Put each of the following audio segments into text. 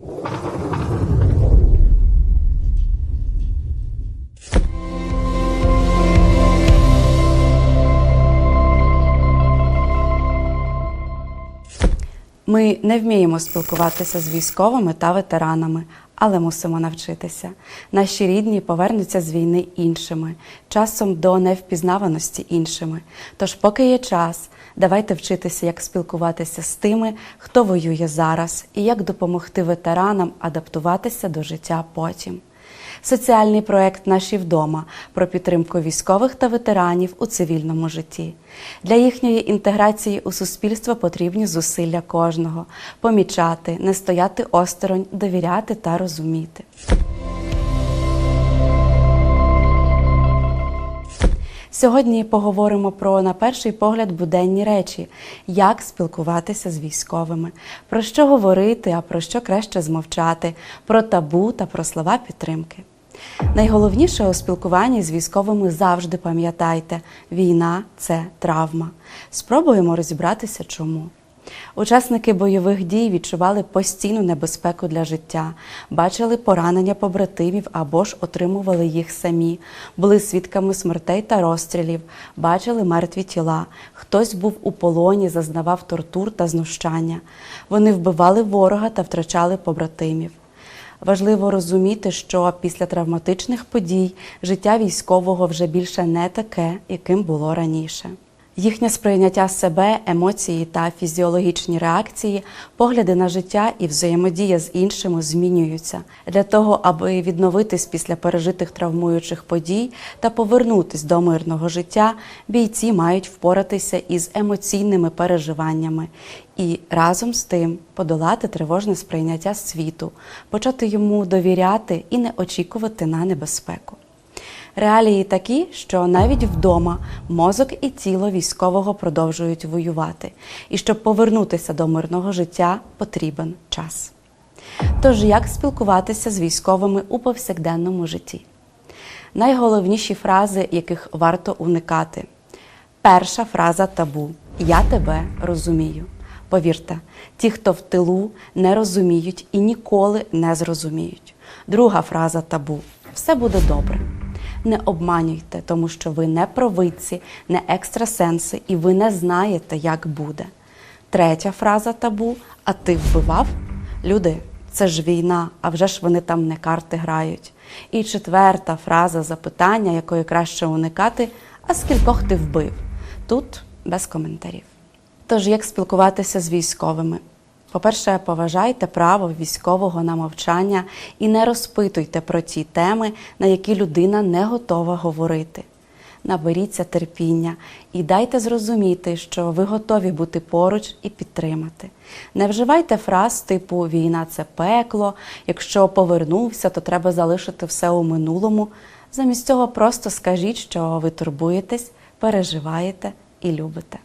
Ми не вміємо спілкуватися з військовими та ветеранами, але мусимо навчитися. Наші рідні повернуться з війни іншими, часом до невпізнаваності іншими. Тож, поки є час, давайте вчитися, як спілкуватися з тими, хто воює зараз, і як допомогти ветеранам адаптуватися до життя потім. Соціальний проект Наші вдома про підтримку військових та ветеранів у цивільному житті. Для їхньої інтеграції у суспільство потрібні зусилля кожного помічати, не стояти осторонь, довіряти та розуміти. Сьогодні поговоримо про, на перший погляд, буденні речі, як спілкуватися з військовими, про що говорити, а про що краще змовчати, про табу та про слова підтримки. Найголовніше у спілкуванні з військовими завжди пам'ятайте: війна це травма. Спробуємо розібратися, чому. Учасники бойових дій відчували постійну небезпеку для життя, бачили поранення побратимів або ж отримували їх самі, були свідками смертей та розстрілів, бачили мертві тіла. Хтось був у полоні, зазнавав тортур та знущання. Вони вбивали ворога та втрачали побратимів. Важливо розуміти, що після травматичних подій життя військового вже більше не таке, яким було раніше. Їхнє сприйняття себе, емоції та фізіологічні реакції, погляди на життя і взаємодія з іншими змінюються. Для того, аби відновитись після пережитих травмуючих подій та повернутись до мирного життя, бійці мають впоратися із емоційними переживаннями і разом з тим подолати тривожне сприйняття світу, почати йому довіряти і не очікувати на небезпеку. Реалії такі, що навіть вдома мозок і тіло військового продовжують воювати, і щоб повернутися до мирного життя, потрібен час. Тож, як спілкуватися з військовими у повсякденному житті? Найголовніші фрази, яких варто уникати. Перша фраза табу Я тебе розумію. Повірте, ті, хто в тилу, не розуміють і ніколи не зрозуміють. Друга фраза табу все буде добре. Не обманюйте, тому що ви не провидці, не екстрасенси, і ви не знаєте, як буде. Третя фраза табу а ти вбивав? Люди, це ж війна, а вже ж вони там не карти грають. І четверта фраза запитання, якої краще уникати, а скількох ти вбив? Тут без коментарів. Тож, як спілкуватися з військовими? По-перше, поважайте право військового на мовчання і не розпитуйте про ті теми, на які людина не готова говорити. Наберіться терпіння і дайте зрозуміти, що ви готові бути поруч і підтримати. Не вживайте фраз типу Війна це пекло, якщо повернувся, то треба залишити все у минулому. Замість цього просто скажіть, що ви турбуєтесь, переживаєте і любите.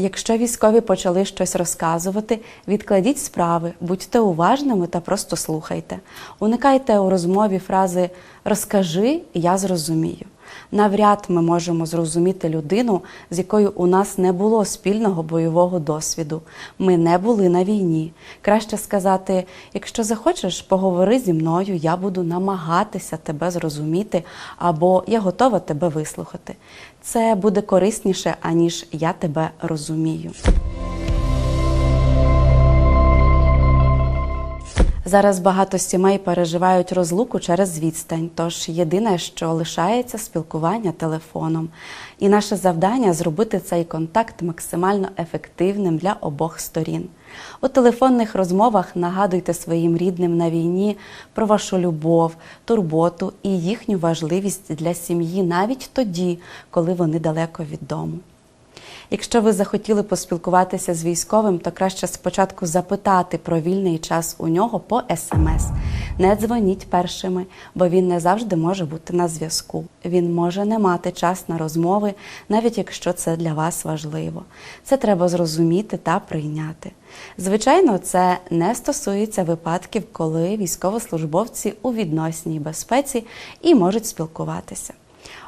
Якщо військові почали щось розказувати, відкладіть справи, будьте уважними та просто слухайте. Уникайте у розмові фрази Розкажи, я зрозумію. Навряд ми можемо зрозуміти людину, з якою у нас не було спільного бойового досвіду. Ми не були на війні. Краще сказати: якщо захочеш, поговори зі мною, я буду намагатися тебе зрозуміти, або я готова тебе вислухати. Це буде корисніше, аніж я тебе розумію. Зараз багато сімей переживають розлуку через відстань, тож єдине, що лишається спілкування телефоном. І наше завдання зробити цей контакт максимально ефективним для обох сторін. У телефонних розмовах нагадуйте своїм рідним на війні про вашу любов, турботу і їхню важливість для сім'ї навіть тоді, коли вони далеко від дому. Якщо ви захотіли поспілкуватися з військовим, то краще спочатку запитати про вільний час у нього по смс. Не дзвоніть першими, бо він не завжди може бути на зв'язку. Він може не мати час на розмови, навіть якщо це для вас важливо. Це треба зрозуміти та прийняти. Звичайно, це не стосується випадків, коли військовослужбовці у відносній безпеці і можуть спілкуватися.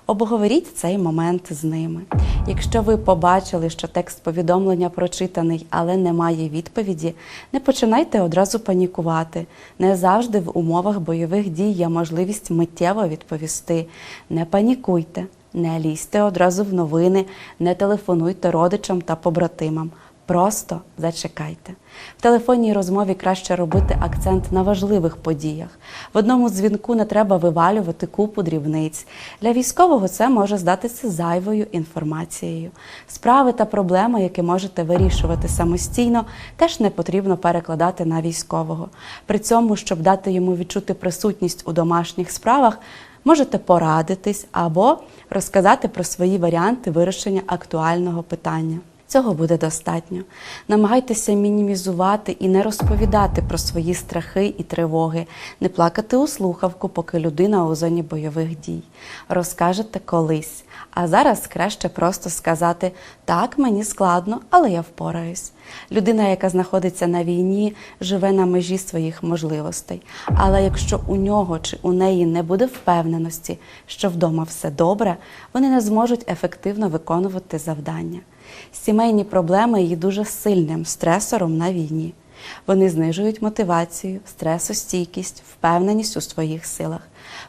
Обговоріть цей момент з ними. Якщо ви побачили, що текст повідомлення прочитаний, але немає відповіді, не починайте одразу панікувати. Не завжди в умовах бойових дій є можливість миттєво відповісти. Не панікуйте, не лізьте одразу в новини, не телефонуйте родичам та побратимам. Просто зачекайте. В телефонній розмові краще робити акцент на важливих подіях. В одному дзвінку не треба вивалювати купу дрібниць. Для військового це може здатися зайвою інформацією. Справи та проблеми, які можете вирішувати самостійно, теж не потрібно перекладати на військового. При цьому, щоб дати йому відчути присутність у домашніх справах, можете порадитись або розказати про свої варіанти вирішення актуального питання. Цього буде достатньо. Намагайтеся мінімізувати і не розповідати про свої страхи і тривоги, не плакати у слухавку, поки людина у зоні бойових дій. Розкажете колись. А зараз краще просто сказати: так, мені складно, але я впораюсь. Людина, яка знаходиться на війні, живе на межі своїх можливостей. Але якщо у нього чи у неї не буде впевненості, що вдома все добре, вони не зможуть ефективно виконувати завдання. Сімейні проблеми є дуже сильним стресором на війні. Вони знижують мотивацію, стресостійкість, впевненість у своїх силах.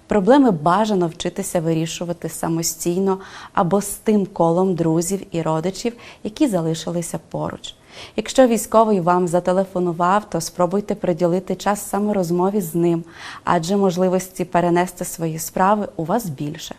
Проблеми бажано вчитися вирішувати самостійно або з тим колом друзів і родичів, які залишилися поруч. Якщо військовий вам зателефонував, то спробуйте приділити час саме розмові з ним, адже можливості перенести свої справи у вас більше.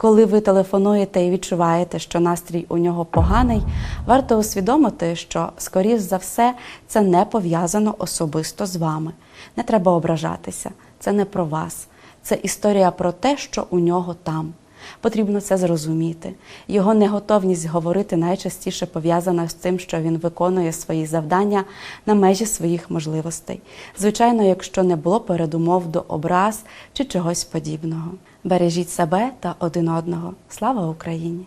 Коли ви телефонуєте і відчуваєте, що настрій у нього поганий, варто усвідомити, що, скоріш за все, це не пов'язано особисто з вами. Не треба ображатися, це не про вас. Це історія про те, що у нього там. Потрібно це зрозуміти. Його неготовність говорити найчастіше пов'язана з тим, що він виконує свої завдання на межі своїх можливостей. Звичайно, якщо не було передумов до образ чи чогось подібного. Бережіть себе та один одного. Слава Україні!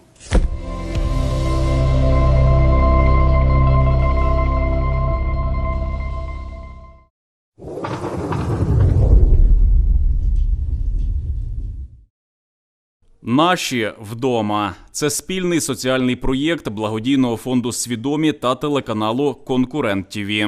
Наші вдома це спільний соціальний проєкт благодійного фонду Свідомі та телеканалу Конкурент ТІВІ.